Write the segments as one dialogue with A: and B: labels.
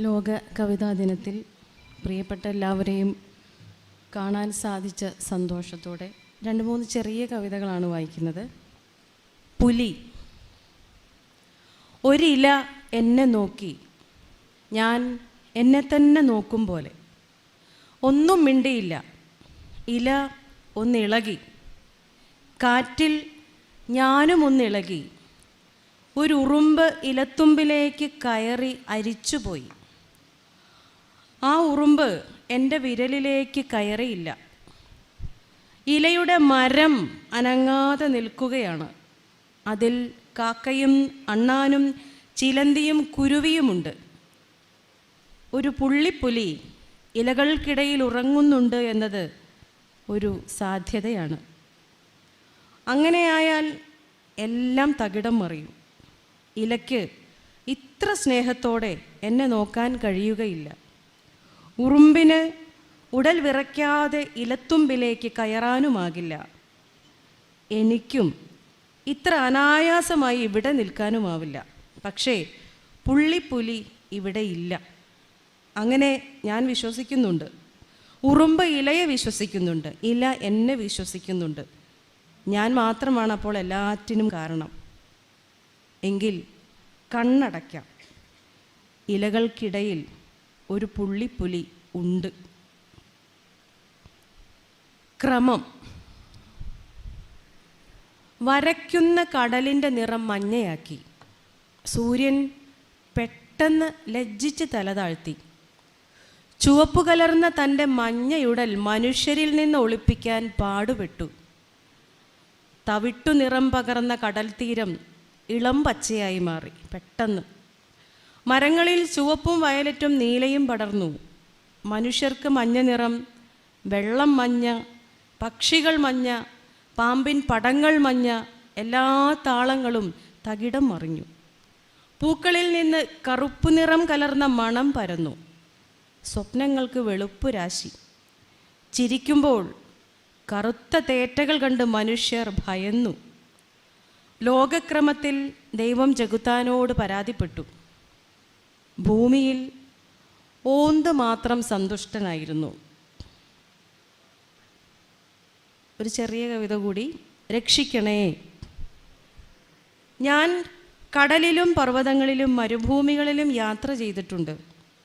A: ലോക കവിതാ ദിനത്തിൽ പ്രിയപ്പെട്ട എല്ലാവരെയും കാണാൻ സാധിച്ച സന്തോഷത്തോടെ രണ്ട് മൂന്ന് ചെറിയ കവിതകളാണ് വായിക്കുന്നത്. പുലി ഒരില എന്നെ നോക്കി ഞാൻ എന്നെ തന്നെ നോക്കും പോലെ. ഒന്നും മിണ്ടിയില്ല ഇല ഒന്നിളകി കാറ്റിൽ ഞാനും ഒന്നിളകി ഒരു ഉറുമ്പ് ഇലത്തുമ്പിലേക്ക് കയറി അരിച്ചുപോയി. ആ ഉറുമ്പ് എന്റെ വിരലിലേക്ക് കയറിയില്ല. ഇലയുടെ മരം അനങ്ങാതെ നിൽക്കുകയാണ്. അതിൽ കാക്കയും അണ്ണാനും ചിലന്തിയും കുരുവിയുമുണ്ട്. ഒരു പുള്ളിപ്പുലി ഇലകൾക്കിടയിൽ ഉറങ്ങുന്നുണ്ട് എന്നത് ഒരു സാധ്യതയാണ്. അങ്ങനെയായാൽ എല്ലാം തകിടം മറിയും. ഇലയ്ക്ക് ഇത്ര സ്നേഹത്തോടെ എന്നെ നോക്കാൻ കഴിയുകയില്ല. ഉറുമ്പിന് ഉടൽ വിറയ്ക്കാതെ ഇലത്തുമ്പിലേക്ക് കയറാനുമാകില്ല. എനിക്കും ഇത്ര അനായാസമായി ഇവിടെ നിൽക്കാനുമാവില്ല. പക്ഷേ പുള്ളിപ്പുലി ഇവിടെ ഇല്ല. അങ്ങനെ ഞാൻ വിശ്വസിക്കുന്നുണ്ട്. ഉറുമ്പ് ഇലയെ വിശ്വസിക്കുന്നുണ്ട്. ഇല എന്നെ വിശ്വസിക്കുന്നുണ്ട്. ഞാൻ മാത്രമാണ് അപ്പോൾ എല്ലാറ്റിനും കാരണം. എങ്കിൽ കണ്ണടയ്ക്കാം. ഇലകൾക്കിടയിൽ ഒരു പുള്ളിപ്പുലി ഉണ്ട്. ക്രമം. വരയ്ക്കുന്ന കടലിന്റെ നിറം മഞ്ഞയാക്കി. സൂര്യൻ പെട്ടെന്ന് ലജ്ജിച്ച് തലതാഴ്ത്തി ചുവപ്പ് കലർന്ന തന്റെ മഞ്ഞയുടൽ മനുഷ്യരിൽ നിന്ന് ഒളിപ്പിക്കാൻ പാടുപെട്ടു. തവിട്ടു നിറം പകർന്ന കടൽ തീരം ഇളം പച്ചയായി മാറി. പെട്ടെന്ന് മരങ്ങളിൽ ചുവപ്പും വയലറ്റും നീലയും പടർന്നു. മനുഷ്യർക്ക് മഞ്ഞ നിറം വെള്ളം മഞ്ഞ പക്ഷികൾ മഞ്ഞ പാമ്പിൻ പടങ്ങൾ മഞ്ഞ എല്ലാ താളങ്ങളും തകിടം മറിഞ്ഞു. പൂക്കളിൽ നിന്ന് കറുപ്പ് നിറം കലർന്ന മണം പരന്നു. സ്വപ്നങ്ങൾക്ക് വെളുപ്പ് രാശി. ചിരിക്കുമ്പോൾ കറുത്ത തേറ്റകൾ കണ്ട് മനുഷ്യർ ഭയന്നു. ലോകക്രമത്തിൽ ദൈവം ജഗുത്താനോട് പരാതിപ്പെട്ടു. ഭൂമിയിൽ ഓന്ത് മാത്രം സന്തുഷ്ടനായിരുന്നു. ഒരു ചെറിയ കവിത കൂടി രക്ഷിക്കണേ. ഞാൻ കടലിലും പർവതങ്ങളിലും മരുഭൂമികളിലും യാത്ര ചെയ്തിട്ടുണ്ട്.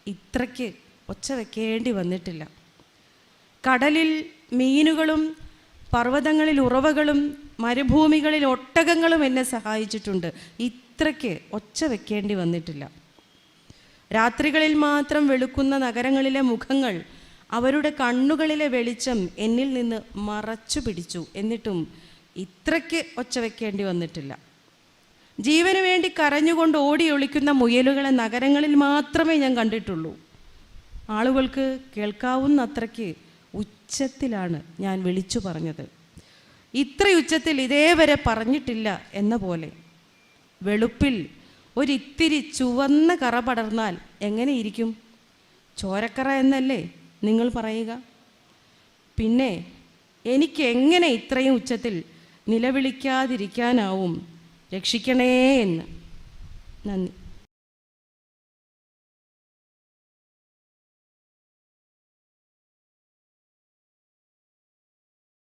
A: ഇത്രയ്ക്ക് ഒച്ച വെക്കേണ്ടി വന്നിട്ടില്ല. കടലിൽ മീനുകളും പർവതങ്ങളിൽ ഉറവകളും മരുഭൂമികളിൽ ഒട്ടകങ്ങളും എന്നെ സഹായിച്ചിട്ടുണ്ട്. ഇത്രയ്ക്ക് ഒച്ച വെക്കേണ്ടി വന്നിട്ടില്ല. രാത്രികളിൽ മാത്രം വെളുക്കുന്ന നഗരങ്ങളിലെ മുഖങ്ങൾ അവരുടെ കണ്ണുകളിലെ വെളിച്ചം എന്നിൽ നിന്ന് മറച്ചു പിടിച്ചു. എന്നിട്ടും ഇത്രയ്ക്ക് ഒച്ച വെക്കേണ്ടി വന്നിട്ടില്ല. ജീവന് വേണ്ടി കരഞ്ഞുകൊണ്ട് ഓടി ഒളിക്കുന്ന മുയലുകളെ നഗരങ്ങളിൽ മാത്രമേ ഞാൻ കണ്ടിട്ടുള്ളൂ. ആളുകൾക്ക് കേൾക്കാവുന്ന അത്രയ്ക്ക് ഉച്ചത്തിലാണ് ഞാൻ വിളിച്ചു പറഞ്ഞത്. ഇത്ര ഉച്ചത്തിൽ ഇതേവരെ പറഞ്ഞിട്ടില്ല എന്ന പോലെ വെളുപ്പിൽ ഒരിത്തിരി ചുവന്ന കറ പടർന്നാൽ എങ്ങനെയിരിക്കും ചോരക്കറ എന്നല്ലേ നിങ്ങൾ പറയുക. പിന്നെ എനിക്ക് എങ്ങനെ ഇത്രയും ഉച്ചത്തിൽ നിലവിളിക്കാതിരിക്കാനാവും? രക്ഷിക്കണേ എന്ന്. നന്ദി.